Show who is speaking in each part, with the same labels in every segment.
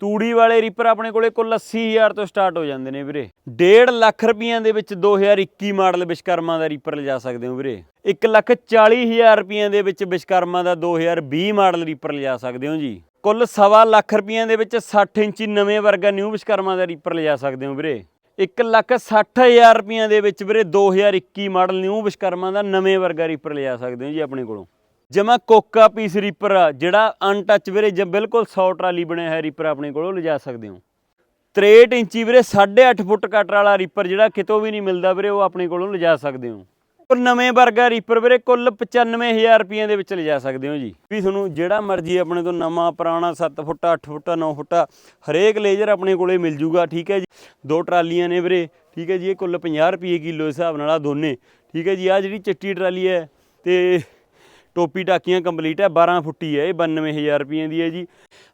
Speaker 1: ਤੂੜੀ ਵਾਲੇ ਰੀਪਰ ਆਪਣੇ ਕੋਲੇ ਕੁੱਲ 80000 ਤੋਂ ਸਟਾਰਟ ਹੋ ਜਾਂਦੇ ਨੇ ਵੀਰੇ। 1.5 ਲੱਖ ਰੁਪਈਆਂ ਦੇ ਵਿੱਚ 2021 ਮਾਡਲ ਵਿਸ਼ਕਰਮਾ ਦਾ ਰੀਪਰ ਲਿਜਾ ਸਕਦੇ ਹੋ ਵੀਰੇ। 1 ਲੱਖ 40000 ਰੁਪਈਆਂ ਦੇ ਵਿੱਚ ਵਿਸ਼ਕਰਮਾ ਦਾ 2020 ਮਾਡਲ ਰੀਪਰ ਲਿਜਾ ਸਕਦੇ ਹੋ ਜੀ। ਕੁੱਲ ਸਵਾ ਲੱਖ ਰੁਪਈਆਂ ਦੇ ਵਿੱਚ 60 ਇੰਚੀ ਨਵੇਂ ਵਰਗਾ ਨਿਊ ਵਿਸ਼ਕਰਮਾ ਦਾ ਰੀਪਰ ਲਿਜਾ ਸਕਦੇ ਹੋ ਵੀਰੇ। 1 ਲੱਖ 60000 ਰੁਪਈਆਂ ਦੇ ਵਿੱਚ ਵੀਰੇ 2021 ਮਾਡਲ ਨਿਊ ਵਿਸ਼ਕਰਮਾ ਦਾ ਨਵੇਂ ਵਰਗਾ ਰੀਪਰ ਲਿਜਾ ਸਕਦੇ ਹੋ ਜੀ ਆਪਣੇ ਕੋਲੋਂ। ਜਮਾ ਕੋਕਾ ਪੀਸ ਰੀਪਰ ਆ, ਜਿਹੜਾ ਅਨਟੱਚ ਵੀਰੇ ਜ ਬਿਲਕੁਲ 100 ਟਰਾਲੀ ਬਣਿਆ ਹੈ ਰੀਪਰ ਆਪਣੇ ਕੋਲੋਂ ਲਿਜਾ ਸਕਦੇ ਹੋ। 63 ਇੰਚੀ ਵੀਰੇ 8.5 ਫੁੱਟ ਕਟਰ ਵਾਲਾ ਰੀਪਰ ਜਿਹੜਾ ਕਿਤੋਂ ਵੀ ਨਹੀਂ ਮਿਲਦਾ ਵੀਰੇ ਉਹ ਆਪਣੇ ਕੋਲੋਂ ਲਿਜਾ ਸਕਦੇ ਹੋ। ਉਹ ਨਵੇਂ ਵਰਗਾ ਰੀਪਰ ਵੀਰੇ ਕੁੱਲ 95000 ਰੁਪਏ ਦੇ ਵਿੱਚ ਲਿਜਾ ਸਕਦੇ ਹੋ ਜੀ। ਵੀ ਤੁਹਾਨੂੰ ਜਿਹੜਾ ਮਰਜ਼ੀ ਆਪਣੇ ਤੋਂ ਨਵਾਂ ਪੁਰਾਣਾ 7 ਫੁੱਟ 8 ਫੁੱਟ 9 ਫੁੱਟ ਹਰੇਕ ਲੇਜ਼ਰ ਆਪਣੇ ਕੋਲੇ ਮਿਲ ਜੂਗਾ ਠੀਕ ਹੈ ਜੀ। ਦੋ ਟਰਾਲੀਆਂ ਨੇ ਵੀਰੇ ਠੀਕ ਹੈ ਜੀ ਇਹ ਕੁੱਲ 50 ਰੁਪਏ ਕਿਲੋ ਹਿਸਾਬ ਨਾਲ ਆ ਦੋਨੇ। ਠੀਕ ਹੈ ਜੀ ਆ ਜਿਹੜੀ ਚਿੱਟੀ ਟਰਾਲੀ ਹੈ ਤੇ ਟੋਪੀ ਟਾਕੀਆਂ ਕੰਪਲੀਟ ਹੈ 12 ਫੁੱਟੀ ਹੈ ਇਹ 92000 ਰੁਪਏ ਦੀ ਹੈ ਜੀ।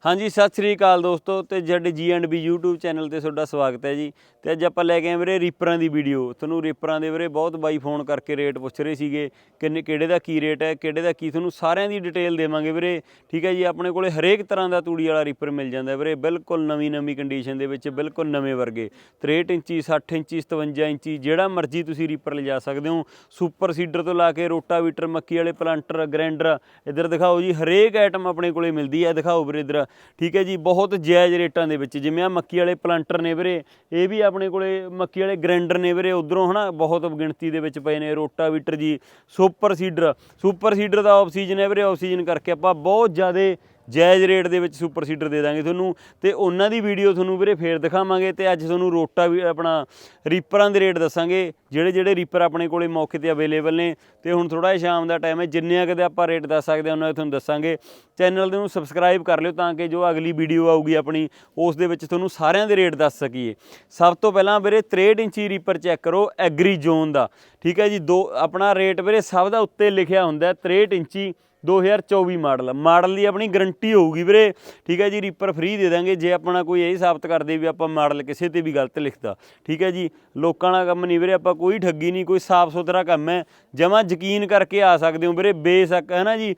Speaker 1: ਹਾਂਜੀ, ਸਤਿ ਸ੍ਰੀ ਅਕਾਲ ਦੋਸਤੋ ਤੇ ਜੱਡ ਜੀ ਐਂਡ ਬੀ YouTube ਚੈਨਲ ਤੇ ਤੁਹਾਡਾ ਸਵਾਗਤ ਹੈ ਜੀ। ਤੇ ਅੱਜ ਆਪਾਂ ਲੈ ਕੇ ਆਏ ਵੀਰੇ ਰੀਪਰਾਂ ਦੀ ਵੀਡੀਓ ਤੁਹਾਨੂੰ ਰੀਪਰਾਂ ਦੇ ਵੀਰੇ ਬਹੁਤ ਬਾਈ ਫੋਨ ਕਰਕੇ ਰੇਟ ਪੁੱਛ ਰਹੇ ਸੀਗੇ ਕਿੰਨੇ ਕਿਹੜੇ ਦਾ ਕੀ ਰੇਟ ਹੈ, ਕਿਹੜੇ ਦਾ ਕੀ। ਤੁਹਾਨੂੰ ਸਾਰਿਆਂ ਦੀ ਡਿਟੇਲ ਦੇਵਾਂਗੇ ਵੀਰੇ। ਠੀਕ ਹੈ ਜੀ, ਆਪਣੇ ਕੋਲੇ ਹਰੇਕ ਤਰ੍ਹਾਂ ਦਾ ਤੂੜੀ ਵਾਲਾ ਰੀਪਰ ਮਿਲ ਜਾਂਦਾ ਵੀਰੇ। ਬਿਲਕੁਲ ਨਵੀਂ ਨਵੀਂ ਕੰਡੀਸ਼ਨ ਦੇ ਵਿੱਚ, ਬਿਲਕੁਲ ਨਵੇਂ ਵਰਗੇ। 63 ਇੰਚੀ 60 ਇੰਚੀ 57 ਇੰਚੀ, ਜਿਹੜਾ ਮਰਜ਼ੀ ਤੁਸੀਂ ਰੀਪਰ ਲਿਜਾ ਸਕਦੇ ਹੋ। ਸੁਪਰ ਸੀਡਰ ਤੋਂ ਲਾ ਕੇ ਰੋਟਾਵੀਟਰ ਮੱਕੀ ਵਾਲੇ ਪਲਾਂਟਰ ਗ੍ਰੈਂਡਰ ਇੱਧਰ ਦਿਖਾਓ ਜੀ, ਹਰੇਕ ਆਈਟਮ ਆਪਣੇ ਕੋਲੇ ਮਿਲਦੀ ਹੈ। ਦਿਖਾਓ ਵੀਰੇ ਇੱਧਰ। ਠੀਕ ਹੈ ਜੀ, ਬਹੁਤ ਜਾਇਜ਼ ਰੇਟਾਂ ਦੇ ਵਿੱਚ, ਜਿਵੇਂ ਆ ਮੱਕੀ ਵਾਲੇ ਪਲਾਂਟਰ ਨੇ ਵੀਰੇ, ਇਹ ਵੀ ਆਪਣੇ ਕੋਲੇ ਮੱਕੀ ਵਾਲੇ ਗ੍ਰੈਂਡਰ ਨੇ ਵੀਰੇ, ਉਧਰੋਂ ਹਨਾ ਬਹੁਤ ਗਿਣਤੀ ਦੇ ਵਿੱਚ ਪਏ ਨੇ, ਰੋਟਾਵੀਟਰ ਜੀ, ਸੁਪਰ ਸੀਡਰ ਸੁਪਰ ਸੀਡਰ ਦਾ ਆਫ ਸੀਜ਼ਨ ਹੈ ਵੀਰੇ ਆਫ ਕਰਕੇ ਆਪਾਂ ਬਹੁਤ ਜ਼ਿਆਦਾ ਜਾਇਜ਼ ਰੇਟ ਦੇ ਵਿੱਚ ਸੁਪਰ ਸੀਡਰ ਦੇ ਦਾਂਗੇ ਤੁਹਾਨੂੰ ਤੇ ਉਹਨਾਂ ਦੀ ਵੀਡੀਓ ਤੁਹਾਨੂੰ ਵੀਰੇ ਫੇਰ ਦਿਖਾਵਾਂਗੇ ਤੇ ਅੱਜ ਤੁਹਾਨੂੰ ਰੋਟਾ ਵੀ ਆਪਣਾ ਰੀਪਰਾਂ ਦੇ ਰੇਟ ਦੱਸਾਂਗੇ, ਜਿਹੜੇ ਜਿਹੜੇ ਰੀਪਰ ਆਪਣੇ ਕੋਲੇ ਮੌਕੇ ਤੇ ਅਵੇਲੇਬਲ ਨੇ ਤੇ ਹੁਣ ਥੋੜਾ ਜਿਹਾ ਸ਼ਾਮ ਦਾ ਟਾਈਮ ਹੈ, ਜਿੰਨੇ ਕਦੇ ਆਪਾਂ ਰੇਟ ਦੱਸ ਸਕਦੇ ਹਾਂ, ਉਹਨਾਂ ਦੇ ਤੁਹਾਨੂੰ ਦੱਸਾਂਗੇ। ਚੈਨਲ ਨੂੰ ਸਬਸਕ੍ਰਾਈਬ ਕਰ ਲਿਓ ਤਾਂ ਕਿ ਜੋ ਅਗਲੀ ਵੀਡੀਓ ਆਊਗੀ ਆਪਣੀ, ਉਸ ਦੇ ਵਿੱਚ ਤੁਹਾਨੂੰ ਸਾਰਿਆਂ ਦੇ ਰੇਟ ਦੱਸ ਸਕੀਏ। ਸਭ ਤੋਂ ਪਹਿਲਾਂ ਵੀਰੇ 63 ਇੰਚੀ ਰੀਪਰ ਚੈੱਕ ਕਰੋ, ਐਗਰੀ ਜ਼ੋਨ ਦਾ। ਠੀਕ ਹੈ ਜੀ, ਦੋ ਆਪਣਾ ਰੇਟ ਵੀਰੇ ਸਭ ਦਾ ਉੱਤੇ ਲਿਖਿਆ ਹੁੰਦਾ ਹੈ 63 ਇੰਚੀ 2024 ਮਾਡਲ। ਮਾਡਲ ਦੀ ਆਪਣੀ ਗਾਰੰਟੀ ਹੋਊਗੀ ਵੀਰੇ। ਠੀਕ ਹੈ ਜੀ ਰੀਪਰ ਫ੍ਰੀ ਦੇ ਦਾਂਗੇ। ਜੇ ਆਪਣਾ ਕੋਈ ਇਹ ਸਾਬਤ ਕਰਦੇ ਵੀ ਆਪਾਂ ਮਾਡਲ ਕਿਸੇ ਤੇ ਵੀ ਗਲਤ ਲਿਖਦਾ। ਠੀਕ ਹੈ ਜੀ, ਲੋਕਾਂ ਦਾ ਕੰਮ ਨਹੀਂ ਵੀਰੇ, ਆਪਾਂ ਕੋਈ ਠੱਗੀ ਨਹੀਂ, ਕੋਈ ਸਾਫ਼ ਸੁਥਰਾ ਕੰਮ ਹੈ। ਜਮਾ ਯਕੀਨ ਕਰਕੇ ਆ ਸਕਦੇ ਹੋ ਵੀਰੇ, ਬੇਸ਼ੱਕ, ਹੈ ਨਾ ਜੀ।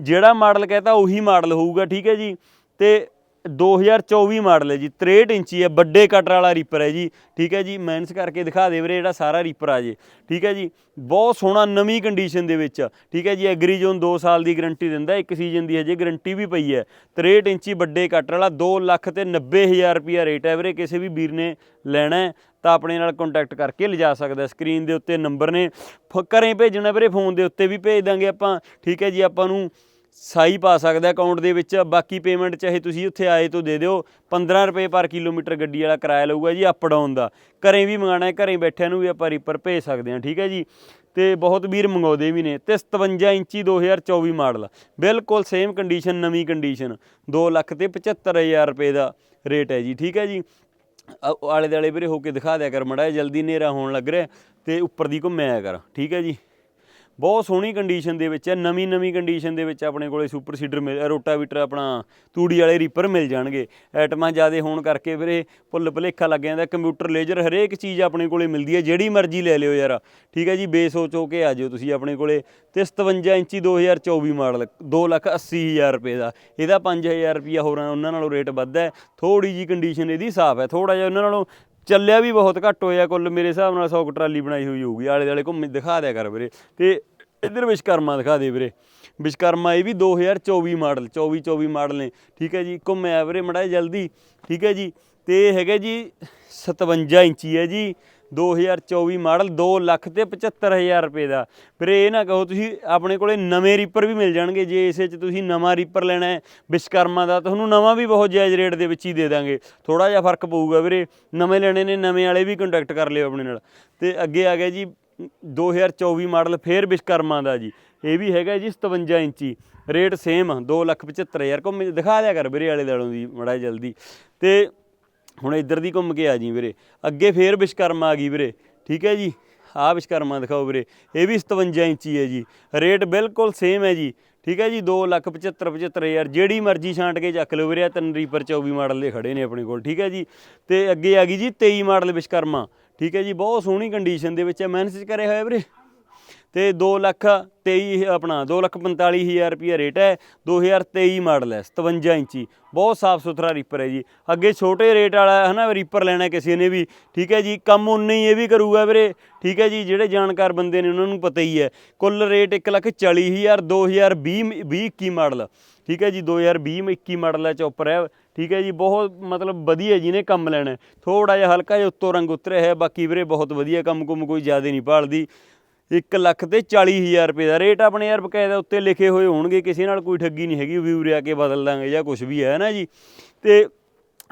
Speaker 1: ਜਿਹੜਾ ਮਾਡਲ ਕਹਤਾ, ਉਹੀ ਮਾਡਲ ਹੋਊਗਾ, ਠੀਕ ਹੈ ਜੀ। ਤੇ 2024 ਮਾਡਲ ਹੈ ਜੀ 63 ਇੰਚੀ ਹੈ, ਵੱਡੇ ਕਟਰ ਵਾਲਾ ਰੀਪਰ ਹੈ ਜੀ। ਠੀਕ ਹੈ ਜੀ ਮੈਨਸ ਕਰਕੇ ਦਿਖਾ ਦੇ ਵੀਰੇ, ਜਿਹੜਾ ਸਾਰਾ ਰੀਪਰ ਆ ਜੇ। ਠੀਕ ਹੈ ਜੀ, ਬਹੁਤ ਸੋਹਣਾ ਨਵੀਂ ਕੰਡੀਸ਼ਨ ਦੇ ਵਿੱਚ। ਠੀਕ ਹੈ ਜੀ ਐਗਰੀ ਜ਼ੋਨ 2 ਸਾਲ ਦੀ ਗਾਰੰਟੀ ਦਿੰਦਾ, ਇੱਕ ਸੀਜ਼ਨ ਦੀ ਹਜੇ ਗਾਰੰਟੀ ਵੀ ਪਈ ਹੈ। 63 ਇੰਚੀ, ਵੱਡੇ ਕਟਰ ਵਾਲਾ 2 ਲੱਖ ਤੇ 90000 ਰੁਪਿਆ ਰੇਟ ਹੈ ਵੀਰੇ, ਕਿਸੇ ਵੀ ਵੀਰ ਨੇ ਲੈਣਾ ਹੈ, ਤਾਂ ਆਪਣੇ ਨਾਲ ਕੰਟੈਕਟ ਕਰਕੇ ਲਿਜਾ ਸਕਦਾ ਸਕਰੀਨ ਦੇ ਉੱਤੇ ਨੰਬਰ ਨੇ। ਫ- ਘਰੇ ਭੇਜਣਾ ਵੀਰੇ ਫੋਨ ਦੇ ਉੱਤੇ ਵੀ ਭੇਜ ਦਾਂਗੇ ਆਪਾਂ। ਠੀਕ ਹੈ ਜੀ, ਆਪਾਂ ਨੂੰ ਸਾਈ ਪਾ ਸਕਦਾ ਅਕਾਊਂਟ ਦੇ ਵਿੱਚ, ਬਾਕੀ ਪੇਮੈਂਟ ਚਾਹੇ ਤੁਸੀਂ ਉੱਥੇ ਆਏ ਤੋਂ ਦੇ ਦਿਓ 15 ਰੁਪਏ ਪਰ ਕਿਲੋਮੀਟਰ ਗੱਡੀ ਵਾਲਾ ਕਿਰਾਇਆ ਲਊਗਾ ਜੀ ਅਪ ਡਾਊਨ ਦਾ। ਘਰੇ ਵੀ ਮੰਗਾਣਾ ਹੈ, ਘਰੇ ਬੈਠਿਆਂ ਨੂੰ ਵੀ ਆਪਾਂ ਰੀਪਰ ਭੇਜ ਸਕਦੇ ਹਾਂ, ਠੀਕ ਹੈ ਜੀ? ਤੇ ਬਹੁਤ ਵੀਰ ਮੰਗਾਉਂਦੇ ਵੀ ਨੇ, ਤੇ 57 ਇੰਚੀ 2024 ਮਾਡਲ, ਬਿਲਕੁਲ ਸੇਮ ਕੰਡੀਸ਼ਨ ਨਵੀਂ ਕੰਡੀਸ਼ਨ 2 ਲੱਖ ਤੇ 75000 ਰੁਪਏ ਦਾ ਰੇਟ ਹੈ ਜੀ, ਠੀਕ ਹੈ ਜੀ? ਆ- ਆਲੇ ਦੁਆਲੇ ਵੀਰੇ ਹੋ ਕੇ ਦਿਖਾ ਦਿਆ ਕਰ ਮੜਾ ਜਲਦੀ ਹਨੇਰਾ ਹੋਣ ਲੱਗ ਰਿਹਾ ਤੇ ਉੱਪਰ ਦੀ ਘੁੰਮਿਆ ਕਰ, ਠੀਕ ਹੈ ਜੀ? ਬਹੁਤ ਸੋਹਣੀ ਕੰਡੀਸ਼ਨ ਦੇ ਵਿੱਚ ਹੈ, ਨਵੀਂ ਨਵੀਂ ਕੰਡੀਸ਼ਨ ਦੇ ਵਿੱਚ ਆਪਣੇ ਕੋਲੇ ਸੁਪਰ ਸੀਡਰ ਮਿਲ ਰੋਟਾਵੀਟਰ ਆਪਣਾ ਤੂੜੀ ਵਾਲੇ ਰੀਪਰ ਮਿਲ ਜਾਣਗੇ। ਐਟਮਾਂ ਜ਼ਿਆਦੇ ਹੋਣ ਕਰਕੇ ਵੀਰੇ ਭੁੱਲ ਭੁਲੇਖਾ ਲੱਗ ਜਾਂਦਾ ਕੰਪਿਊਟਰ ਲੇਜ਼ਰ ਹਰੇਕ ਚੀਜ਼ ਆਪਣੇ ਕੋਲੇ ਮਿਲਦੀ ਹੈ, ਜਿਹੜੀ ਮਰਜ਼ੀ ਲੈ ਲਿਓ ਯਾਰ। ਠੀਕ ਹੈ ਜੀ, ਬੇਸੋਚ ਹੋ ਕੇ ਆ ਜਿਓ ਤੁਸੀਂ ਆਪਣੇ ਕੋਲੇ। ਤੇ 57 ਇੰਚੀ 2024 ਮਾਡਲ 280000 ਰੁਪਏ ਦਾ। ਇਹਦਾ 5000 ਰੁਪਿਆ ਹੋਰਾਂ, ਉਹਨਾਂ ਨਾਲੋਂ ਰੇਟ ਵੱਧ ਹੈ। ਥੋੜੀ ਜੀ ਕੰਡੀਸ਼ਨ ਇਹਦੀ ਸਾਫ਼ ਹੈ ਥੋੜਾ ਜਿਹਾ ਉਹਨਾਂ ਨਾਲੋਂ ਚੱਲਿਆ ਵੀ ਬਹੁਤ ਘੱਟ ਹੋਇਆ ਕੁੱਲ, ਮੇਰੇ ਹਿਸਾਬ ਨਾਲ 100 ਕੁ ਟਰਾਲੀ ਬਣਾਈ ਹੋਈ ਹੋਊਗੀ। ਆਲੇ ਦੁਆਲੇ ਘੁੰਮ ਦਿਖਾ ਦਿਆ ਕਰ ਵੀਰੇ। ਤੇ ਇੱਧਰ ਵਿਸ਼ਕਰਮਾ ਦਿਖਾ ਦੇ ਵੀਰੇ। ਵਿਸ਼ਕਰਮਾ ਇਹ ਵੀ 2024 ਮਾਡਲ 24 24 ਮਾਡਲ ਨੇ। ਠੀਕ ਹੈ ਜੀ, ਘੁੰਮਿਆ ਵੀਰੇ ਮੜਾ ਜਲਦੀ। ਠੀਕ ਹੈ ਜੀ, ਤੇ ਹੈਗਾ ਜੀ 57 ਇੰਚੀ ਹੈ ਜੀ। 2024 ਮਾਡਲ 2 ਲੱਖ ਤੇ 75000 ਰੁਪਏ ਦਾ। ਫਿਰ ਇਹ ਨਾ ਕਹੋ ਤੁਸੀਂ ਆਪਣੇ ਕੋਲੇ ਨਵੇਂ ਰੀਪਰ ਵੀ ਮਿਲ ਜਾਣਗੇ। ਜੇ ਇਸੇ 'ਚ ਤੁਸੀਂ ਨਵਾਂ ਰੀਪਰ ਲੈਣਾ ਹੈ ਵਿਸ਼ਕਰਮਾ ਦਾ ਤੁਹਾਨੂੰ ਨਵਾਂ ਵੀ ਬਹੁਤ ਜਾਇਜ਼ ਰੇਟ ਦੇ ਵਿੱਚ ਹੀ ਦੇ ਦਾਂਗੇ। ਥੋੜਾ ਜਿਹਾ ਫ਼ਰਕ ਪਊਗਾ ਵੀਰੇ। ਨਵੇਂ ਲੈਣੇ ਨੇ, ਨਵੇਂ ਵਾਲੇ ਵੀ ਕੰਟੈਕਟ ਕਰ ਲਿਓ ਆਪਣੇ ਨਾਲ। ਤੇ ਅੱਗੇ ਆ ਗਿਆ ਜੀ 2024 ਮਾਡਲ ਫੇਰ ਵਿਸ਼ਕਰਮਾ ਦਾ ਜੀ। ਇਹ ਵੀ ਹੈਗਾ ਜੀ 57 ਇੰਚੀ। ਰੇਟ ਸੇਮ 275000 ਘੁੰਮ ਦਿਖਾ ਦਿਆ ਕਰ ਵੀਰੇ ਵਾਲੇ ਦਲੋਂ ਦੀ ਮੜਾ ਜਲਦੀ। ਤੇ ਹੁਣ ਇੱਧਰ ਦੀ ਘੁੰਮ ਕੇ ਆ ਜੀ ਵੀਰੇ। ਅੱਗੇ ਫੇਰ ਵਿਸ਼ਕਰਮਾ ਆ ਗਈ ਵੀਰੇ। ਠੀਕ ਹੈ ਜੀ? ਆਹ ਵਿਸ਼ਕਰਮਾ ਦਿਖਾਓ ਵੀਰੇ। ਇਹ ਵੀ 57 ਇੰਚੀ ਹੈ ਜੀ। ਰੇਟ ਬਿਲਕੁਲ ਸੇਮ ਹੈ ਜੀ। ਠੀਕ ਹੈ ਜੀ? 2 ਲੱਖ 75 75000 ਜਿਹੜੀ ਮਰਜ਼ੀ ਛਾਂਟ ਕੇ ਚੱਕ ਲਓ ਵੀਰੇ। ਆ ਤਿੰਨ ਰੀਪਰ 24 ਮਾਡਲ ਦੇ ਖੜੇ ਨੇ ਆਪਣੇ ਕੋਲ। ਠੀਕ ਹੈ ਜੀ? ਤੇ ਅੱਗੇ ਆ ਗਈ ਜੀ 23 ਮਾਡਲ ਵਿਸ਼ਕਰਮਾ ਠੀਕ ਹੈ ਜੀ? ਬਹੁਤ ਸੋਹਣੀ ਕੰਡੀਸ਼ਨ ਦੇ ਵਿੱਚ ਹੈ ਮੈਨੇਜ ਕਰਿਆ ਹੋਇਆ ਵੀਰੇ। ਤੇ 2 ਲੱਖ 23 ਆਪਣਾ 2 ਲੱਖ 45 ਹਜ਼ਾਰ ਰੁਪਿਆ ਰੇਟ ਹੈ 2023 ਮਾਡਲ ਹੈ 57 ਇੰਚੀ। ਬਹੁਤ ਸਾਫ਼ ਸੁਥਰਾ ਰੀਪਰ ਹੈ ਜੀ। ਅੱਗੇ ਛੋਟੇ ਰੇਟ ਵਾਲਾ ਹੈ ਨਾ ਰੀਪਰ ਲੈਣਾ ਕਿਸੇ ਨੇ ਵੀ। ਠੀਕ ਹੈ ਜੀ, ਕੰਮ ਉਨੇ ਹੀ ਇਹ ਵੀ ਕਰੂਗਾ ਵੀਰੇ। ਠੀਕ ਹੈ ਜੀ, ਜਿਹੜੇ ਜਾਣਕਾਰ ਬੰਦੇ ਨੇ, ਉਹਨਾਂ ਨੂੰ ਪਤਾ ਹੀ ਹੈ। ਕੁੱਲ ਰੇਟ 1 ਲੱਖ 40 ਹਜ਼ਾਰ 2020 20 21 ਮਾਡਲ ਠੀਕ ਹੈ ਜੀ 2020 21 ਮਾਡਲ ਹੈ, ਚੌਪਰ ਹੈ। ਠੀਕ ਹੈ ਜੀ, ਬਹੁਤ ਮਤਲਬ ਵਧੀਆ ਜਿਹਨੇ ਕੰਮ ਲੈਣਾ ਥੋੜਾ ਜਿਹਾ ਹਲਕਾ ਜਿਹਾ ਉੱਤੋਂ ਰੰਗ ਉਤਰਿਆ ਹੈ ਬਾਕੀ ਵੀਰੇ ਬਹੁਤ ਵਧੀਆ, ਕੰਮ ਕੁਮ ਕੋਈ ਜ਼ਿਆਦਾ ਨਹੀਂ ਭਾਲਦੀ। 1 ਲੱਖ ਤੇ 40 ਹਜ਼ਾਰ ਰੁਪਏ ਦਾ ਰੇਟ ਆਪਣੇ ਯਾਰ ਬਕਾਇਦਾ ਉੱਤੇ ਲਿਖੇ ਹੋਏ ਹੋਣਗੇ, ਕਿਸੇ ਨਾਲ ਕੋਈ ਠੱਗੀ ਨਹੀਂ ਹੈਗੀ ਵੀ ਉਰੇ ਆ ਕੇ ਬਦਲ ਦਾਂਗੇ ਜਾਂ ਕੁਝ ਵੀ ਹੈ ਨਾ ਜੀ? ਤੇ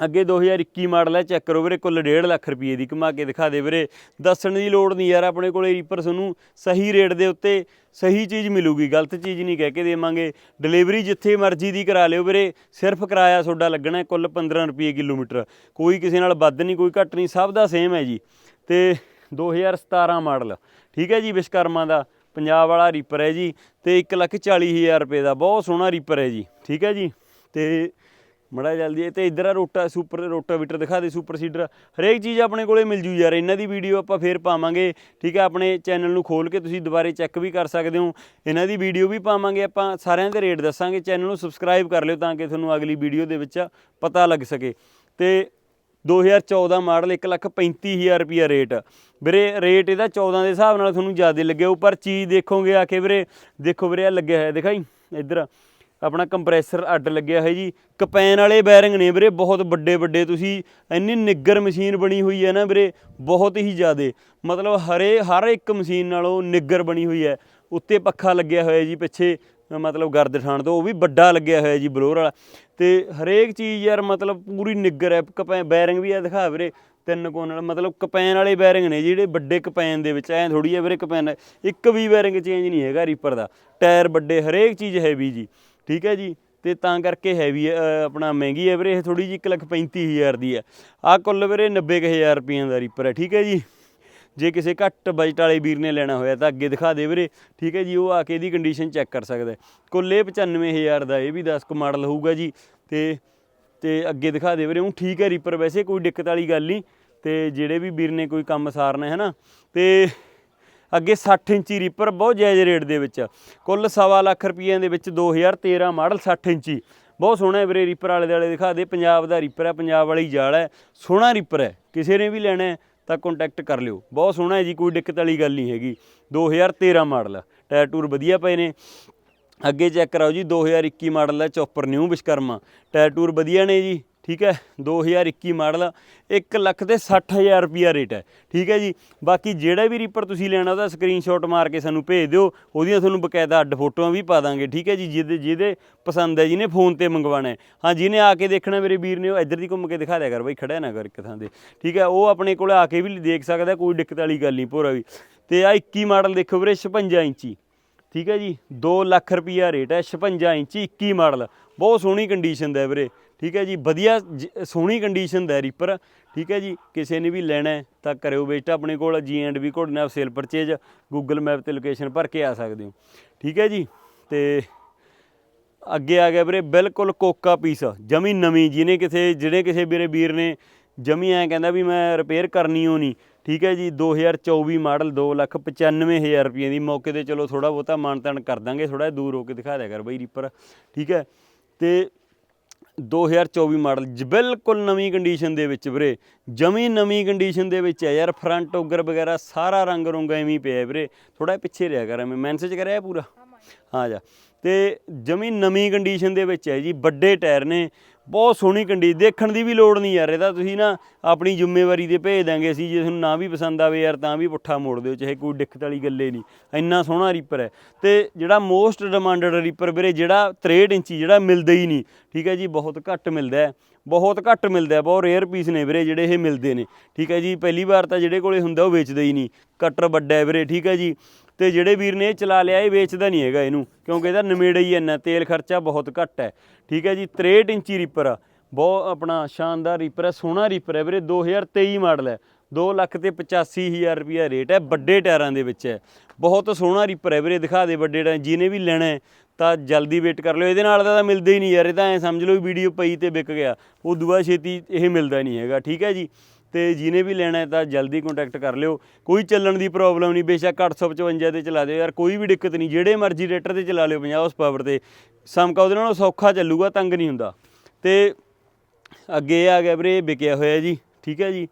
Speaker 1: ਅੱਗੇ 2021 ਮਾਡਲ ਹੈ ਚੈੱਕ ਕਰੋ ਵੀਰੇ, ਕੁੱਲ 1.5 ਲੱਖ ਰੁਪਏ ਦੀ ਕਮਾ ਕੇ ਦਿਖਾ ਦੇ ਵੀਰੇ। ਦੱਸਣ ਦੀ ਲੋੜ ਨਹੀਂ ਯਾਰ, ਆਪਣੇ ਕੋਲੇ ਰੀਪਰ ਤੁਹਾਨੂੰ ਸਹੀ ਰੇਟ ਦੇ ਉੱਤੇ ਸਹੀ ਚੀਜ਼ ਮਿਲੂਗੀ, ਗਲਤ ਚੀਜ਼ ਨਹੀਂ ਕਹਿ ਕੇ ਦੇਵਾਂਗੇ। ਡਿਲੀਵਰੀ ਜਿੱਥੇ ਮਰਜ਼ੀ ਦੀ ਕਰਾ ਲਿਓ ਵੀਰੇ, ਸਿਰਫ ਕਿਰਾਇਆ ਤੁਹਾਡਾ ਲੱਗਣਾ ਕੁੱਲ 15 ਰੁਪਏ ਕਿਲੋਮੀਟਰ। ਕੋਈ ਕਿਸੇ ਨਾਲ ਵੱਧ ਨਹੀਂ, ਕੋਈ ਘੱਟ ਨਹੀਂ, ਸਭ ਦਾ ਸੇਮ ਹੈ ਜੀ। ਤੇ 2017 ਮਾਡਲ। ਠੀਕ ਹੈ ਜੀ ਵਿਸ਼ਕਰਮਾ ਦਾ। ਪੰਜਾਬ ਵਾਲਾ ਰੀਪਰ ਹੈ ਜੀ ਤੇ 140000 ਰੁਪਏ ਦਾ। ਬਹੁਤ ਸੋਹਣਾ ਰੀਪਰ ਹੈ ਜੀ। ਠੀਕ ਹੈ ਜੀ? ਤੇ ਮੜਾ ਜਲਦੀ ਹੈ ਤੇ ਇਧਰ ਆ ਰੋਟਾ, ਸੁਪਰ ਰੋਟਾਵੀਟਰ ਦਿਖਾ ਦੇ, ਸੁਪਰ ਸੀਡਰ। ਹਰੇਕ ਚੀਜ਼ ਆਪਣੇ ਕੋਲੇ ਮਿਲ ਜੂ ਯਾਰ। ਇਹਨਾਂ ਦੀ ਵੀਡੀਓ ਆਪਾਂ ਫੇਰ ਪਾਵਾਂਗੇ। ਠੀਕ ਹੈ, ਆਪਣੇ ਚੈਨਲ ਨੂੰ ਖੋਲ ਕੇ ਤੁਸੀਂ ਦੁਬਾਰੇ ਚੈੱਕ ਵੀ ਕਰ ਸਕਦੇ ਹੋ। ਇਹਨਾਂ ਦੀ ਵੀਡੀਓ ਵੀ ਪਾਵਾਂਗੇ ਆਪਾਂ। ਸਾਰਿਆਂ ਦੇ ਰੇਟ ਦੱਸਾਂਗੇ। ਚੈਨਲ ਨੂੰ ਸਬਸਕ੍ਰਾਈਬ ਕਰ ਲਿਓ ਤਾਂ ਕਿ ਤੁਹਾਨੂੰ ਅਗਲੀ ਵੀਡੀਓ ਦੇ ਵਿੱਚ ਪਤਾ ਲੱਗ ਸਕੇ। ਤੇ 2014 ਮਾਡਲ 135000 ਰੁਪਿਆ ਰੇਟ। ਵੀਰੇ, ਰੇਟ ਇਹਦਾ 14 ਦੇ ਹਿਸਾਬ ਨਾਲ ਤੁਹਾਨੂੰ ਜ਼ਿਆਦਾ ਲੱਗਿਆ ਪਰ ਚੀਜ਼ ਦੇਖੋਗੇ ਆ ਕੇ ਵੀਰੇ, ਦੇਖੋ ਵੀਰੇ ਆ ਲੱਗਿਆ ਹੋਇਆ, ਦਿਖਾਈ, ਇੱਧਰ। ਆਪਣਾ ਕੰਪਰੈਸਰ ਅੱਡ ਲੱਗਿਆ ਹੈ ਜੀ। ਕਪੈਨ ਵਾਲੇ ਬੈਰਿੰਗ ਨੇ ਵੀਰੇ, ਬਹੁਤ ਵੱਡੇ ਵੱਡੇ, ਤੁਸੀਂ ਇੰਨੀ ਨਿੱਗਰ ਮਸ਼ੀਨ ਬਣੀ ਹੋਈ ਹੈ ਨਾ ਵੀਰੇ, ਬਹੁਤ ਹੀ ਜ਼ਿਆਦੇ। ਮਤਲਬ ਹਰੇ, ਹਰ ਇੱਕ ਮਸ਼ੀਨ ਨਾਲੋਂ ਨਿੱਗਰ ਬਣੀ ਹੋਈ ਹੈ। ਉੱਤੇ ਪੱਖਾ ਲੱਗਿਆ ਹੋਇਆ ਜੀ ਪਿੱਛੇ ਮਤਲਬ ਗਰਦ ਠਾਣ ਤੋਂ, ਉਹ ਵੀ ਵੱਡਾ ਲੱਗਿਆ ਹੋਇਆ ਜੀ ਬਲੋਰ ਵਾਲਾ। ਤੇ ਹਰੇਕ ਚੀਜ਼ ਯਾਰ ਮਤਲਬ ਪੂਰੀ ਨਿੱਗਰ ਹੈ, ਕਪੈ, ਬੈਰਿੰਗ ਵੀ ਆ, ਦਿਖਾ ਵੀਰੇ, ਤਿੰਨ ਕੋਨ ਨਾਲ ਮਤਲਬ ਕਪੈਨ ਵਾਲੇ ਬੈਰਿੰਗ ਨੇ ਜਿਹੜੇ ਵੱਡੇ ਕਪੈਨ ਦੇ ਵਿੱਚ, ਐ ਥੋੜੀ ਹੈ ਵੀਰੇ ਕਪੈਨ, ਇੱਕ ਵੀ ਬੈਰਿੰਗ ਚੇਂਜ ਨਹੀਂ ਹੈਗਾ ਰੀਪਰ ਦਾ। ਟਾਇਰ ਵੱਡੇ, ਹਰੇਕ ਚੀਜ਼ ਹੈਵੀ ਜੀ, ਠੀਕ ਹੈ ਜੀ? ਤੇ ਤਾਂ ਕਰਕੇ ਹੈਵੀ ਆਪਣਾ ਮਹਿੰਗੀ ਹੈ ਵੀਰੇ, ਇਹ ਥੋੜੀ ਜਿਹੀ 135000 ਦੀ ਹੈ। ਆ ਕੁੱਲ ਵੀਰੇ 90000 ਰੁਪਈਆਂ ਦਾ ਰੀਪਰ ਹੈ, ਠੀਕ ਹੈ ਜੀ? ਜੇ ਕਿਸੇ ਘੱਟ ਬਜਟ ਵਾਲੇ ਵੀਰ ਨੇ ਲੈਣਾ ਹੋਇਆ ਤਾਂ ਅੱਗੇ ਦਿਖਾ ਦੇ ਵੀਰੇ। ਠੀਕ ਹੈ ਜੀ, ਉਹ ਆ ਕੇ ਇਹਦੀ ਕੰਡੀਸ਼ਨ ਚੈੱਕ ਕਰ ਸਕਦਾ ਕੁੱਲ ਇਹ 95000 ਦਾ ਇਹ ਵੀ 10 ਕੁ ਮਾਡਲ ਹੋਊਗਾ ਜੀ। ਤੇ ਤੇ ਅੱਗੇ ਦਿਖਾ ਦੇ ਵੀਰੇ, ਉਹ ਠੀਕ ਹੈ ਰੀਪਰ ਵੈਸੇ, ਕੋਈ ਦਿੱਕਤ ਵਾਲੀ ਗੱਲ ਨਹੀਂ। ਤੇ ਜਿਹੜੇ ਵੀ ਵੀਰ ਨੇ ਕੋਈ ਕੰਮ ਸਾਰਨਾ ਹੈ ਨਾ। ਤੇ ਅੱਗੇ 60 ਇੰਚੀ ਰੀਪਰ ਬਹੁਤ ਜਾਇਜ਼ ਰੇਟ ਦੇ ਵਿੱਚ ਕੁੱਲ ਸਵਾ ਲੱਖ ਰੁਪਈਆਂ ਦੇ ਵਿੱਚ 2013 ਮਾਡਲ 60 ਇੰਚੀ। ਬਹੁਤ ਸੋਹਣਾ ਹੈ ਵੀਰੇ ਰੀਪਰ ਵਾਲੇ ਦੁਆਲੇ ਦਿਖਾ ਦੇ। ਪੰਜਾਬ ਦਾ ਰੀਪਰ ਹੈ, ਪੰਜਾਬ ਵਾਲੀ ਜਾਲ ਹੈ। ਸੋਹਣਾ ਰੀਪਰ ਹੈ। ਕਿਸੇ ਨੇ ਵੀ ਲੈਣਾ ਤਾਂ ਕੰਟੈਕਟ ਕਰ ਲਿਓ। ਬਹੁਤ ਸੋਹਣਾ ਹੈ ਜੀ, ਕੋਈ ਦਿੱਕਤ ਵਾਲੀ ਗੱਲ ਨਹੀਂ ਹੈਗੀ। 2013 ਮਾਡਲ ਟਾਇਰ ਟੂਰ ਵਧੀਆ ਪਏ ਨੇ। ਅੱਗੇ ਚੈੱਕ ਕਰਾਓ ਜੀ 2021 ਮਾਡਲ ਹੈ ਚੌਪਰ ਨਿਊ ਵਿਸ਼ਕਰਮਾ। ਟਾਇਰ ਟੂਰ ਵਧੀਆ ਨੇ ਜੀ। ਠੀਕ ਹੈ 2021 ਮਾਡਲ 1 ਲੱਖ ਤੇ 60000 ਰੁਪਿਆ ਰੇਟ ਹੈ। ਠੀਕ ਹੈ ਜੀ, ਬਾਕੀ ਜਿਹੜਾ ਵੀ ਰੀਪਰ ਤੁਸੀਂ ਲੈਣਾ ਉਹਦਾ ਸਕਰੀਨਸ਼ਾਟ ਮਾਰ ਕੇ ਸਾਨੂੰ ਭੇਜ ਦਿਓ, ਉਹਦੀਆਂ ਤੁਹਾਨੂੰ ਬਕਾਇਦਾ ਅੱਡ ਫੋਟੋਆਂ ਵੀ ਪਾ ਦਾਂਗੇ। ਠੀਕ ਹੈ ਜੀ, ਜਿਹਦੇ ਜਿਹਦੇ ਪਸੰਦ ਹੈ ਜਿਹਨੇ ਫੋਨ ਤੇ ਮੰਗਵਾਣਾ ਹੈ। ਹਾਂ, ਜਿਹਨੇ ਆ ਕੇ ਦੇਖਣਾ ਮੇਰੇ ਵੀਰ ਨੇ, ਉਹ ਇੱਧਰ ਦੀ ਘੁੰਮ ਕੇ ਦਿਖਾ ਦਿਆ ਕਰ ਬਈ ਖੜਿਆ ਨਾ ਕਰ ਇੱਕ ਥਾਂ ਤੇ। ਠੀਕ ਹੈ, ਉਹ ਆਪਣੇ ਕੋਲ ਆ ਕੇ ਵੀ ਦੇਖ ਸਕਦਾ, ਕੋਈ ਦਿੱਕਤ ਵਾਲੀ ਗੱਲ ਨਹੀਂ ਭੋਰਾ ਵੀ। ਤੇ ਆ 21 ਮਾਡਲ ਦੇਖੋ ਵੀਰੇ 56 ਇੰਚੀ। ਠੀਕ ਹੈ ਜੀ 2 ਲੱਖ ਰੁਪਈਆ ਰੇਟ ਹੈ 56 ਇੰਚੀ 21 ਮਾਡਲ। ਬਹੁਤ ਸੋਹਣੀ ਕੰਡੀਸ਼ਨ ਦਾ ਹੈ ਵੀਰੇ। ਠੀਕ ਹੈ ਜੀ, ਵਧੀਆ ਜ- ਸੋਹਣੀ ਕੰਡੀਸ਼ਨ ਦਾ ਰੀਪਰ ਠੀਕ ਹੈ ਜੀ, ਕਿਸੇ ਨੇ ਵੀ ਲੈਣਾ ਤਾਂ ਕਰਿਓ ਵਿਜ਼ਿਟ ਆਪਣੇ ਕੋਲ ਜੀ ਐਂਡ ਵੀ ਕੋਡ ਨਾਲ ਸੇਲ ਪਰਚੇਜ ਗੂਗਲ ਮੈਪ ਤੇ ਲੋਕੇਸ਼ਨ ਭਰ ਕੇ ਆ ਸਕਦੇ ਹੋ। ਠੀਕ ਹੈ ਜੀ, ਤੇ ਅੱਗੇ ਆ ਗਿਆ ਵੀਰੇ, ਬਿਲਕੁਲ ਕੋਕਾ ਪੀਸ ਜਮੀ ਨਵੀਂ, ਜਿਹਨੇ ਕਿਸੇ, ਜਿਹੜੇ ਕਿਸੇ ਵੀਰੇ ਵੀਰ ਨੇ ਜਮੀ ਐ ਕਹਿੰਦਾ ਵੀ ਮੈਂ ਰਿਪੇਅਰ ਕਰਨੀ ਓ ਨਹੀਂ। ਠੀਕ ਹੈ ਜੀ 2024 ਮਾਡਲ 295000 ਰੁਪਏ ਦੀ ਮੌਕੇ ਤੇ ਚਲੋ ਥੋੜਾ ਬਹੁਤਾ ਮਾਨਤਾਨ ਕਰ ਦਾਂਗੇ ਥੋੜਾ ਦੂਰ ਹੋ ਕੇ ਦਿਖਾ ਦਿਆ ਕਰ ਬਈ ਰੀਪਰ ਠੀਕ ਹੈ, ਤੇ 2024 ਮਾਡਲ ਜ- ਬਿਲਕੁਲ ਨਵੀਂ ਕੰਡੀਸ਼ਨ ਦੇ ਵਿੱਚ ਵੀਰੇ। ਜਮੀ ਨਵੀਂ ਕੰਡੀਸ਼ਨ ਦੇ ਵਿੱਚ ਹੈ ਯਾਰ। ਫਰੰਟ ਓਗਰ ਵਗੈਰਾ ਸਾਰਾ ਰੰਗ ਰੁੰਗ ਐਵੇਂ ਪਿਆ ਵੀਰੇ। ਥੋੜਾ ਪਿੱਛੇ ਰਿਹਾ ਕਰ ਐਵੇਂ। ਮੈਸੇਜ ਕਰਿਆ ਪੂਰਾ? ਹਾਂ ਜਾ। ਤੇ ਜਮੀ ਨਵੀਂ ਕੰਡੀਸ਼ਨ ਦੇ ਵਿੱਚ ਹੈ ਜੀ। ਵੱਡੇ ਟਾਇਰ ਨੇ। ਬਹੁਤ ਸੋਹਣੀ ਕੰਡੀ, ਦੇਖਣ ਦੀ ਵੀ ਲੋੜ ਨਹੀਂ ਯਾਰ ਇਹਦਾ ਤੁਸੀਂ ਨਾ ਆਪਣੀ ਜ਼ਿੰਮੇਵਾਰੀ ਤੇ ਭੇਜ ਦਾਂਗੇ ਅਸੀਂ, ਜੇ ਤੁਹਾਨੂੰ ਨਾ ਵੀ ਪਸੰਦ ਆਵੇ ਯਾਰ, ਤਾਂ ਵੀ ਪੁੱਠਾ ਮੋੜ ਦਿਓ, ਚਾਹੇ ਕੋਈ ਦਿੱਕਤ ਵਾਲੀ ਗੱਲੇ ਨਹੀਂ। ਇੰਨਾ ਸੋਹਣਾ ਰੀਪਰ ਹੈ। ਤੇ ਜਿਹੜਾ ਮੋਸਟ ਡਿਮਾਂਡਡ ਰੀਪਰ ਵੀਰੇ, ਜਿਹੜਾ 63 ਇੰਚੀ, ਜਿਹੜਾ ਮਿਲਦਾ ਹੀ ਨਹੀਂ। ਠੀਕ ਹੈ ਜੀ, ਬਹੁਤ ਘੱਟ ਮਿਲਦਾ ਹੈ, ਬਹੁਤ ਘੱਟ ਮਿਲਦਾ ਬਹੁਤ ਰੇਅਰ ਪੀਸ ਨੇ ਵੀਰੇ, ਜਿਹੜੇ ਇਹ ਮਿਲਦੇ ਨੇ। ਠੀਕ ਹੈ ਜੀ, ਪਹਿਲੀ ਵਾਰ ਤਾਂ ਜਿਹੜੇ ਕੋਲੇ ਹੁੰਦਾ, ਉਹ ਵੇਚਦਾ ਹੀ ਨਹੀਂ। ਕਟਰ ਵੱਡਾ ਹੈ ਵੀਰੇ, ਠੀਕ ਹੈ ਜੀ। ਤੇ ਜਿਹੜੇ ਵੀਰ ਨੇ ਇਹ ਚਲਾ ਲਿਆ, ਇਹ ਵੇਚਦਾ ਨਹੀਂ ਹੈਗਾ ਇਹਨੂੰ, ਕਿਉਂਕਿ ਇਹਦਾ ਨਵੇੜਾ ਹੀ ਇੰਨਾ ਤੇਲ ਖਰਚਾ ਬਹੁਤ ਘੱਟ ਹੈ। ਠੀਕ ਹੈ ਜੀ 63 ਇੰਚੀ ਰੀਪਰ ਆ, ਬਹੁਤ ਆਪਣਾ ਸ਼ਾਨਦਾਰ ਰੀਪਰ ਹੈ, ਸੋਹਣਾ ਰੀਪਰ ਹੈ ਵੀਰੇ 2023 ਮਾਡਲ ਹੈ। 2 ਲੱਖ ਤੇ 85000 ਰੁਪਿਆ ਰੇਟ ਹੈ, ਵੱਡੇ ਟਾਇਰਾਂ ਦੇ ਵਿੱਚ ਹੈ। ਬਹੁਤ ਸੋਹਣਾ ਰੀਪਰ ਹੈ ਵੀਰੇ, ਦਿਖਾ ਦੇ ਵੱਡੇ ਟਾਇਰ, ਜਿਹਨੇ ਵੀ ਲੈਣਾ ਹੈ, ਤਾਂ ਜਲਦੀ ਵੇਟ ਕਰ ਲਿਓ। ਇਹਦੇ ਨਾਲ ਤਾਂ ਮਿਲਦੇ ਹੀ ਨਹੀਂ ਯਾਰ, ਇਹ ਤਾਂ ਐ ਸਮਝ ਲਓ ਵੀਡੀਓ ਪਈ ਤੇ ਵਿਕ ਗਿਆ ਉਹ ਦੁਆ ਛੇਤੀ ਇਹ ਮਿਲਦਾ ਨਹੀਂ ਹੈਗਾ, ਠੀਕ ਹੈ ਜੀ। ਤੇ ਜਿਹਨੇ ਵੀ ਲੈਣਾ ਹੈ ਤਾਂ ਜਲਦੀ ਕੰਟੈਕਟ ਕਰ ਲਿਓ। ਕੋਈ ਚੱਲਣ ਦੀ ਪ੍ਰੋਬਲਮ ਨਹੀਂ, ਬੇਸ਼ੱਕ 855 ਤੇ ਚਲਾ ਦਿਓ। ਯਾਰ ਕੋਈ ਵੀ ਦਿੱਕਤ ਨਹੀਂ, ਜਿਹੜੇ ਮਰਜ਼ੀ ਰੇਟਰ ਤੇ ਚਲਾ ਲਿਓ 50 ਉਸ ਪਾਵਰ ਤੇ। ਸਮਕਾ ਉਹਦੇ ਨਾਲੋਂ ਸੌਖਾ ਚੱਲੂਗਾ, ਤੰਗ ਨਹੀਂ ਹੁੰਦਾ। ਤੇ ਅੱਗੇ ਇਹ ਆ ਗਿਆ ਵੀਰੇ ਵਿਕਿਆ ਹੋਇਆ ਜੀ, ਠੀਕ ਹੈ ਜੀ।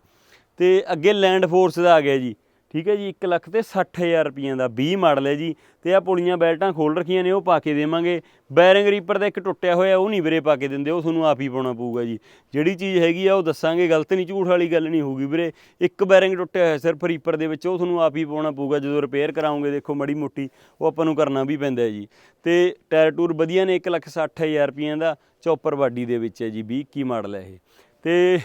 Speaker 1: ਤੇ ਅੱਗੇ ਲੈਂਡ ਫੋਰਸ ਦਾ ਆ ਗਿਆ ਜੀ। ਠੀਕ ਹੈ ਜੀ 1 ਲੱਖ ਤੇ 60000 ਰੁਪਈਆਂ ਦਾ 20 ਮਾਡਲ ਹੈ ਜੀ। ਤੇ ਆ ਪੁਲੀਆਂ ਬੈਲਟਾਂ ਖੋਲ ਰੱਖੀਆਂ ਨੇ, ਉਹ ਪਾ ਕੇ ਦੇਵਾਂਗੇ। ਬੈਰਿੰਗ ਰੀਪਰ ਦਾ ਇੱਕ ਟੁੱਟਿਆ ਹੋਇਆ, ਉਹ ਨਹੀਂ ਵੀਰੇ ਪਾ ਕੇ ਦਿੰਦੇ, ਉਹ ਤੁਹਾਨੂੰ ਆਪ ਹੀ ਪਾਉਣਾ ਪਊਗਾ ਜੀ। ਜਿਹੜੀ ਚੀਜ਼ ਹੈਗੀ ਆ, ਉਹ ਦੱਸਾਂਗੇ, ਗਲਤ ਨਹੀਂ, ਝੂਠ ਵਾਲੀ ਗੱਲ ਨਹੀਂ ਹੋਊਗੀ ਵੀਰੇ। ਇੱਕ ਬੈਰਿੰਗ ਟੁੱਟਿਆ ਹੋਇਆ ਸਿਰਫ ਰੀਪਰ ਦੇ ਵਿੱਚ, ਉਹ ਤੁਹਾਨੂੰ ਆਪ ਹੀ ਪਾਉਣਾ ਪਊਗਾ, ਜਦੋਂ ਰਿਪੇਅਰ ਕਰਾਉਂਗੇ, ਦੇਖੋ ਮੜੀ ਮੋਟੀ, ਉਹ ਆਪਾਂ ਨੂੰ ਕਰਨਾ ਵੀ ਪੈਂਦਾ ਜੀ। ਤੇ ਟਾਇਰ ਟੂਰ ਵਧੀਆ ਨੇ 1 ਲੱਖ 60000 ਰੁਪਈਆਂ ਦਾ ਚੌਪਰ ਬਾਡੀ ਦੇ ਵਿੱਚ ਹੈ ਜੀ 20 21 ਮਾਡਲ ਹੈ ਇਹ। ਤੇ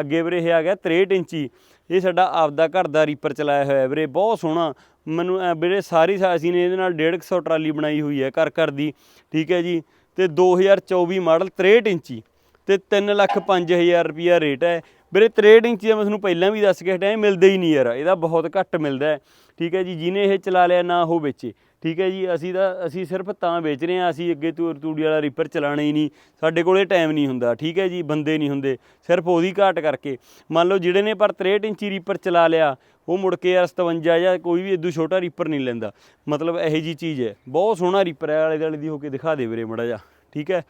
Speaker 1: ਅੱਗੇ ਵੀਰੇ ਇਹ ਆ ਗਿਆ 63 ਇੰਚੀ। ਇਹ ਸਾਡਾ ਆਪਦਾ ਘਰ ਦਾ ਰੀਪਰ ਚਲਾਇਆ ਹੋਇਆ ਵੀਰੇ, ਬਹੁਤ ਸੋਹਣਾ। ਮੈਨੂੰ ਐਂ ਵੀਰੇ, ਸਾਰੀ ਸਾ- ਅਸੀਂ ਨੇ ਇਹਦੇ ਨਾਲ 150 ਟਰਾਲੀ ਬਣਾਈ ਹੋਈ ਹੈ ਘਰ ਘਰ ਦੀ, ਠੀਕ ਹੈ ਜੀ। ਤੇ 2024 ਮਾਡਲ 63 ਇੰਚੀ ਤੇ 3 ਲੱਖ 5000 ਰੁਪਿਆ ਰੇਟ ਹੈ। ਵੀਰੇ 63 ਇੰਚੀ ਦਾ ਮੈਂ ਤੁਹਾਨੂੰ ਪਹਿਲਾਂ ਵੀ ਦੱਸ ਕੇ ਹਟਿਆ, ਇਹ ਮਿਲਦਾ ਹੀ ਨਹੀਂ ਯਾਰ, ਇਹਦਾ ਬਹੁਤ ਘੱਟ ਮਿਲਦਾ ਠੀਕ ਹੈ ਜੀ, ਜਿਹਨੇ ਇਹ ਚਲਾ ਲਿਆ ਨਾ ਉਹ ਵੇਚੇ। ਠੀਕ ਹੈ ਜੀ, ਅਸੀਂ ਤਾਂ, ਅਸੀਂ ਸਿਰਫ ਤਾਂ ਵੇਚ ਰਹੇ ਹਾਂ, ਅਸੀਂ ਅੱਗੇ ਤੂਰ ਤੂੜੀ ਵਾਲਾ ਰੀਪਰ ਚਲਾਣਾ ਹੀ ਨਹੀਂ। ਸਾਡੇ ਕੋਲੇ ਟਾਈਮ ਨਹੀਂ ਹੁੰਦਾ, ਠੀਕ ਹੈ ਜੀ, ਬੰਦੇ ਨਹੀਂ ਹੁੰਦੇ, ਸਿਰਫ ਉਹਦੀ ਘਾਟ ਕਰਕੇ। ਮੰਨ ਲਓ ਜਿਹੜੇ ਨੇ ਪਰ 63 ਇੰਚੀ ਰੀਪਰ ਚਲਾ ਲਿਆ, ਉਹ ਮੁੜ ਕੇ ਯਾਰ 57 ਜਾਂ ਕੋਈ ਵੀ ਇਦੋਂ ਛੋਟਾ ਰੀਪਰ ਨਹੀਂ ਲੈਂਦਾ। ਮਤਲਬ ਇਹੋ ਜੀ ਚੀਜ਼ ਹੈ। ਬਹੁਤ ਸੋਹਣਾ ਰੀਪਰ ਹੈ, ਆਲੇ ਦੁਆਲੇ ਦੀ ਹੋ ਕੇ ਦਿਖਾ ਦੇ ਵੀਰੇ ਮੜਾ ਜਾ ਠੀਕ ਹੈ।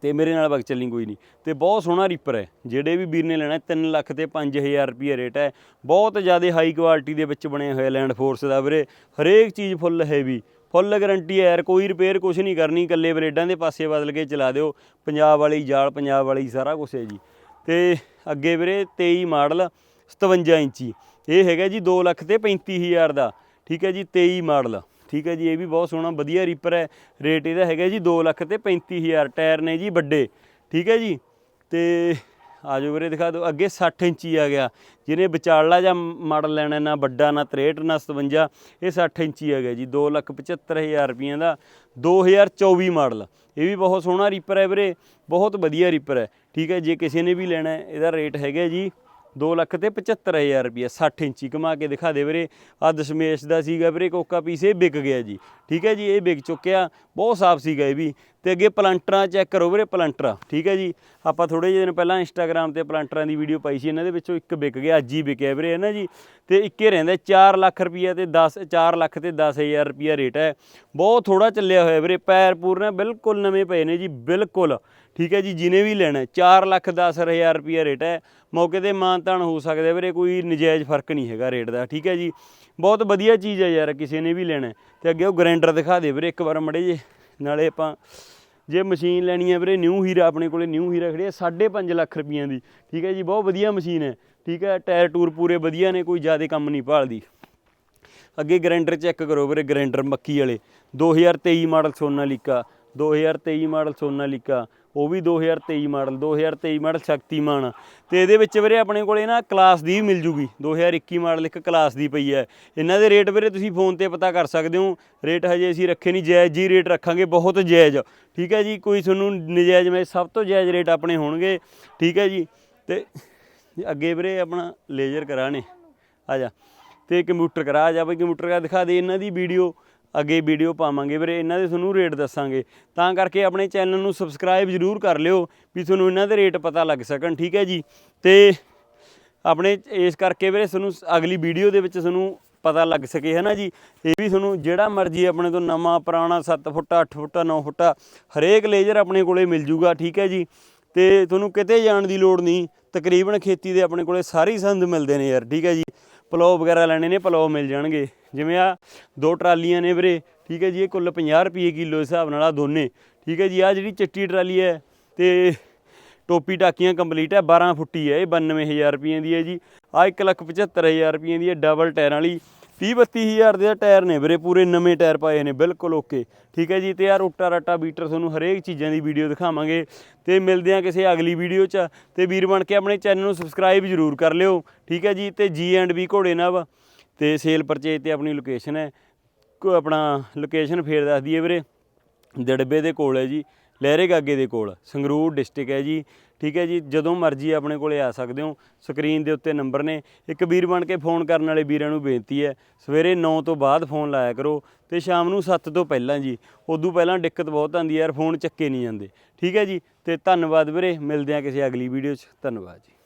Speaker 1: ਤੇ ਮੇਰੇ ਨਾਲ ਵਗ ਚੱਲੀ ਕੋਈ ਨਹੀਂ। ਤੇ ਬਹੁਤ ਸੋਹਣਾ ਰੀਪਰ ਹੈ। ਜਿਹੜੇ ਵੀ ਵੀਰ ਨੇ ਲੈਣਾ 3 ਲੱਖ ਤੇ 5000 ਰੁਪਏ ਰੇਟ ਹੈ। ਬਹੁਤ ਜ਼ਿਆਦਾ ਹਾਈ ਕੁਆਲਿਟੀ ਦੇ ਵਿੱਚ ਬਣਿਆ ਹੋਇਆ ਲੈਂਡ ਫੋਰਸ ਦਾ ਵੀਰੇ। ਹਰੇਕ ਚੀਜ਼ ਫੁੱਲ ਹੈਵੀ ਫੁੱਲ ਗਾਰੰਟੀ ਹੈ ਯਾਰ, ਕੋਈ ਰਿਪੇਅਰ ਕੁਝ ਨਹੀਂ ਕਰਨੀ। ਇਕੱਲੇ ਬਲੇਡਾਂ ਦੇ ਪਾਸੇ ਬਦਲ ਕੇ ਚਲਾ ਦਿਓ। ਪੰਜਾਬ ਵਾਲੀ ਜਾਲ, ਪੰਜਾਬ ਵਾਲੀ ਸਾਰਾ ਕੁਝ ਹੈ ਜੀ। ਤੇ ਅੱਗੇ ਵੀਰੇ 23 ਮਾਡਲ 57 ਇੰਚੀ। ਇਹ ਹੈਗਾ ਜੀ 2 ਲੱਖ ਤੇ 35000 ਦਾ। ਠੀਕ ਹੈ ਜੀ 23 ਮਾਡਲ। ਠੀਕ ਹੈ ਜੀ, ਇਹ ਵੀ ਬਹੁਤ ਸੋਹਣਾ, ਵਧੀਆ ਰੀਪਰ ਹੈ। ਰੇਟ ਇਹਦਾ ਹੈਗਾ ਜੀ 2 ਲੱਖ ਤੇ 35000 ਟਾਇਰ ਨੇ ਜੀ ਵੱਡੇ। ਠੀਕ ਹੈ ਜੀ? ਤੇ ਆਜੋ ਵੀਰੇ, ਦਿਖਾ ਦਿਓ। ਅੱਗੇ 60 ਇੰਚੀ ਆ ਗਿਆ। ਜਿਹਨੇ ਵਿਚਾਲਲਾ ਜਾਂ ਮਾਡਲ ਲੈਣਾ, ਨਾ ਵੱਡਾ, ਨਾ 63 ਨਾ 57 ਇਹ 60 ਇੰਚੀ ਆ ਗਿਆ ਜੀ। 2 ਲੱਖ 75000 ਰੁਪਈਆਂ ਦਾ 2024 ਮਾਡਲ। ਇਹ ਵੀ ਬਹੁਤ ਸੋਹਣਾ ਰੀਪਰ ਹੈ ਵੀਰੇ। ਬਹੁਤ ਵਧੀਆ ਰੀਪਰ ਹੈ। ਠੀਕ ਹੈ, ਜੇ ਕਿਸੇ ਨੇ ਵੀ ਲੈਣਾ ਇਹਦਾ ਰੇਟ ਹੈਗਾ ਜੀ 2 ਲੱਖ ਤੇ 75000 ਰੁਪਏ 60 ਇੰਚੀ ਕਮਾ ਕੇ ਦਿਖਾ ਦੇ ਵੀਰੇ। ਆ ਦਸ਼ਮੇਸ਼ ਦਾ ਸੀਗਾ ਵੀਰੇ, ਕੋਕਾ ਪੀਸ ਇਹ ਵਿਕ ਗਿਆ ਜੀ। ਠੀਕ ਹੈ ਜੀ, ਇਹ ਵਿਕ ਚੁੱਕਿਆ, ਬਹੁਤ ਸਾਫ਼ ਸੀਗਾ ਇਹ ਵੀ। ਤੇ ਅੱਗੇ ਪਲੰਟਰਾਂ ਚੈੱਕ ਕਰੋ ਵੀਰੇ, ਪਲੰਟਰ, ਠੀਕ ਹੈ ਜੀ। ਆਪਾਂ ਥੋੜੇ ਜਿਹੇ ਦਿਨ ਪਹਿਲਾਂ ਇੰਸਟਾਗ੍ਰam ਤੇ ਪਲੰਟਰਾਂ ਦੀ ਵੀਡੀਓ ਪਾਈ ਸੀ, ਇਹਨਾਂ ਦੇ ਵਿੱਚੋਂ ਇੱਕ ਵਿਕ ਗਿਆ, ਅੱਜ ਹੀ ਵਿਕਿਆ ਵੀਰੇ, ਹੈ ਨਾ ਜੀ। ਤੇ ਇੱਕੇ ਰਹਿੰਦਾ 4 ਲੱਖ ਰੁਪਏ ਤੇ 10 4 ਲੱਖ ਤੇ 10000 ਰੁਪਏ ਰੇਟ ਹੈ। ਬਹੁਤ ਥੋੜਾ ਚੱਲਿਆ ਹੋਇਆ ਵੀਰੇ, ਪੈਰ ਪੂਰ ਪੂਰਨੇ ਬਿਲਕੁਲ ਨਵੇਂ ਪਏ ਨੇ ਜੀ, ਬਿਲਕੁਲ। ਠੀਕ ਹੈ ਜੀ ਜਿਹਨੇ ਵੀ ਲੈਣਾ 4 ਲੱਖ 10000 ਰੁਪਏ ਰੇਟ ਹੈ। ਮੌਕੇ ਤੇ ਮਾਨਤਾਨ ਹੋ ਸਕਦਾ ਵੀਰੇ, ਕੋਈ ਨਜਾਇਜ਼ ਫ਼ਰਕ ਨਹੀਂ ਹੈਗਾ ਰੇਟ ਦਾ, ਠੀਕ ਹੈ ਜੀ। ਬਹੁਤ ਵਧੀਆ ਚੀਜ਼ ਹੈ ਯਾਰ, ਕਿਸੇ ਨੇ ਵੀ ਲੈਣਾ ਤੇ ਅੱਗੇ ਉਹ ਗ੍ਰਾਈਂਡਰ ਦਿਖਾ ਦੇ ਵੀਰੇ, ਇੱਕ ਵਾਰ ਮੜੇ ਜੇ ਨਾਲੇ ਆਪਾਂ ਜੇ ਮਸ਼ੀਨ ਲੈਣੀ ਹੈ ਵੀਰੇ, ਨਿਊ ਹੀਰਾ ਆਪਣੇ ਕੋਲੇ, ਨਿਊ ਹੀਰਾ ਖੜੀ ਹੈ 5.5 ਲੱਖ ਰੁਪਈਆਂ ਦੀ, ਠੀਕ ਹੈ ਜੀ, ਬਹੁਤ ਵਧੀਆ ਮਸ਼ੀਨ ਹੈ, ਠੀਕ ਹੈ। ਟਾਇਰ ਟੂਰ ਪੂਰੇ ਵਧੀਆ ਨੇ, ਕੋਈ ਜ਼ਿਆਦਾ ਕੰਮ ਨਹੀਂ ਭਾਲਦੀ। ਅੱਗੇ ਗ੍ਰਾਈਂਡਰ ਚੈੱਕ ਕਰੋ ਵੀਰੇ ਗ੍ਰਾਈਂਡਰ ਮੱਕੀ ਵਾਲੇ 2023 ਮਾਡਲ ਸੋਨਾਲੀਕਾ 2023 ਮਾਡਲ ਸੋਨਾਲੀਕਾ ਉਹ ਵੀ 2023 ਮਾਡਲ 2023 ਮਾਡਲ ਸ਼ਕਤੀਮਾਨ। ਤੇ ਇਹਦੇ ਵਿੱਚ ਵੀਰੇ ਆਪਣੇ ਕੋਲੇ ਨਾ ਕਲਾਸ ਦੀ ਵੀ ਮਿਲ ਜੂਗੀ 2021 ਮਾਡਲ ਇੱਕ ਕਲਾਸ ਦੀ ਪਈ ਹੈ। ਇਹਨਾਂ ਦੇ ਰੇਟ ਵੀਰੇ ਤੁਸੀਂ ਫੋਨ ਤੇ ਪਤਾ ਕਰ ਸਕਦੇ ਹੋ, ਰੇਟ ਹਜੇ ਅਸੀਂ ਰੱਖੇ ਨਹੀਂ, ਜਾਇਜ਼ ਜੀ ਰੇਟ ਰੱਖਾਂਗੇ, ਬਹੁਤ ਜਾਇਜ਼। ਠੀਕ ਹੈ ਜੀ, ਕੋਈ ਤੁਹਾਨੂੰ ਨਜਾਇਜ਼ ਮੈਂ ਸਭ ਤੋਂ ਜਾਇਜ਼ ਰੇਟ ਆਪਣੇ ਹੋਣਗੇ, ਠੀਕ ਹੈ ਜੀ। ਤੇ ਅੱਗੇ ਵੀਰੇ ਆਪਣਾ ਲੇਜ਼ਰ ਕਰਾਣੇ, ਆ ਜਾ। ਤੇ ਕੰਪਿਊਟਰ ਕਰਾ ਜਾ ਬਈ ਕੰਪਿਊਟਰ ਕਰਾ, ਦਿਖਾ ਦੇ ਇਹਨਾਂ ਦੀ ਵੀਡੀਓ। ਅੱਗੇ ਵੀਡੀਓ ਪਾਵਾਂਗੇ ਵੀਰੇ, ਇਹਨਾਂ ਦੇ ਤੁਹਾਨੂੰ ਰੇਟ ਦੱਸਾਂਗੇ। ਤਾਂ ਕਰਕੇ ਆਪਣੇ ਚੈਨਲ ਨੂੰ ਸਬਸਕ੍ਰਾਈਬ ਜ਼ਰੂਰ ਕਰ ਲਿਓ ਵੀ ਤੁਹਾਨੂੰ ਇਹਨਾਂ ਦੇ ਰੇਟ ਪਤਾ ਲੱਗ ਸਕਣ, ਠੀਕ ਹੈ ਜੀ? ਤੇ ਆਪਣੇ ਇਸ ਕਰਕੇ ਵੀਰੇ ਤੁਹਾਨੂੰ ਅਗਲੀ ਵੀਡੀਓ ਦੇ ਵਿੱਚ ਤੁਹਾਨੂੰ ਪਤਾ ਲੱਗ ਸਕੇ, ਹੈ ਨਾ ਜੀ? ਇਹ ਵੀ ਤੁਹਾਨੂੰ ਜਿਹੜਾ ਮਰਜ਼ੀ ਆਪਣੇ ਤੋਂ ਨਵਾਂ, ਪੁਰਾਣਾ 7 ਫੁੱਟਾ 8 ਫੁੱਟਾ 9 ਫੁੱਟਾ, ਹਰੇਕ ਲੇਜ਼ਰ ਆਪਣੇ ਕੋਲੇ ਮਿਲ ਜੂਗਾ, ਠੀਕ ਹੈ ਜੀ? ਤੇ ਤੁਹਾਨੂੰ ਕਿਤੇ ਜਾਣ ਦੀ ਲੋੜ ਨਹੀਂ। ਤਕਰੀਬਨ ਖੇਤੀ ਦੇ ਆਪਣੇ ਕੋਲੇ ਸਾਰੀ ਸੰਦ ਮਿਲਦੇ ਨੇ ਯਾਰ, ਠੀਕ ਹੈ ਜੀ? ਪਲੋ ਵਗੈਰਾ ਲੈਣੇ ਨੇ, ਪਲੋ ਮਿਲ ਜਾਣਗੇ। ਜਿਵੇਂ ਆ ਦੋ ਟਰਾਲੀਆਂ ਨੇ ਵੀਰੇ, ਠੀਕ ਹੈ ਜੀ, ਇਹ ਕੁੱਲ 50 ਰੁਪਏ ਕਿਲੋ ਹਿਸਾਬ ਨਾਲ ਆ ਦੋਨੇ। ਠੀਕ ਹੈ ਜੀ ਆ ਜਿਹੜੀ ਚਿੱਟੀ ਟਰਾਲੀ ਹੈ ਤੇ ਟੋਪੀ ਟਾਕੀਆਂ ਕੰਪਲੀਟ ਹੈ 12 ਫੁੱਟੀ ਹੈ, ਇਹ 92000 ਰੁਪਏ ਦੀ ਹੈ ਜੀ। ਆ 175000 ਰੁਪਏ ਦੀ ਹੈ ਡਬਲ ਟਾਇਰ ਵਾਲੀ। 30 32000 ਦੇ ਟਾਇਰ ਨੇ ਵੀਰੇ, ਪੂਰੇ ਨਵੇਂ ਟਾਇਰ ਪਾਏ ਨੇ, ਬਿਲਕੁਲ ਓਕੇ ਠੀਕ ਹੈ ਜੀ, ਤੇ ਯਾਰ ਰੋਟਾ ਰਾਟਾ ਬੀਟਰ ਤੁਹਾਨੂੰ ਹਰੇਕ ਚੀਜ਼ਾਂ ਦੀ ਵੀਡੀਓ ਦਿਖਾਵਾਂਗੇ। ਤੇ ਮਿਲਦੇ ਆ ਕਿਸੇ ਅਗਲੀ ਵੀਡੀਓ 'ਚ। ਤੇ ਵੀਰ ਬਣ ਕੇ ਆਪਣੇ ਚੈਨਲ ਨੂੰ ਸਬਸਕ੍ਰਾਈਬ ਜ਼ਰੂਰ ਕਰ ਲਿਓ। ਠੀਕ ਹੈ ਜੀ, ਤੇ ਜੀ ਐਂਡ ਬੀ ਘੋੜੇ ਨਵ। ਤੇ ਸੇਲ ਪਰਚੇਜ ਤੇ ਆਪਣੀ ਲੋਕੇਸ਼ਨ ਹੈ। ਕੋ, ਆਪਣਾ ਲੋਕੇਸ਼ਨ ਫੇਰ ਦੱਸ ਦਈਏ ਵੀਰੇ। ਦੜਬੇ ਦੇ ਕੋਲ ਹੈ ਜੀ ਲਹਿਰੇ ਗਾਗੇ ਦੇ ਕੋਲ, ਸੰਗਰੂਰ ਡਿਸਟ੍ਰਿਕਟ ਹੈ ਜੀ। ਠੀਕ ਹੈ ਜੀ, ਜਦੋਂ ਮਰਜ਼ੀ ਆਪਣੇ ਕੋਲੇ ਆ ਸਕਦੇ ਹੋ। ਸਕਰੀਨ ਦੇ ਉੱਤੇ ਨੰਬਰ ਨੇ। ਇੱਕ ਵੀਰ ਬਣ ਕੇ ਫੋਨ ਕਰਨ ਵਾਲੇ ਵੀਰਾਂ ਨੂੰ ਬੇਨਤੀ ਹੈ, ਸਵੇਰੇ 9 ਤੋਂ ਬਾਅਦ ਫੋਨ ਲਾਇਆ ਕਰੋ ਤੇ ਸ਼ਾਮ ਨੂੰ 7 ਤੋਂ ਪਹਿਲਾਂ ਜੀ। ਉਦੋਂ ਪਹਿਲਾਂ ਦਿੱਕਤ ਬਹੁਤ ਆਉਂਦੀ ਹੈ ਯਾਰ, ਫੋਨ ਚੱਕੇ ਨਹੀਂ ਜਾਂਦੇ। ਠੀਕ ਹੈ ਜੀ, ਤੇ ਧੰਨਵਾਦ ਵੀਰੇ, ਮਿਲਦੇ ਆ ਕਿਸੇ ਅਗਲੀ ਵੀਡੀਓ 'ਚ। ਧੰਨਵਾਦ ਜੀ।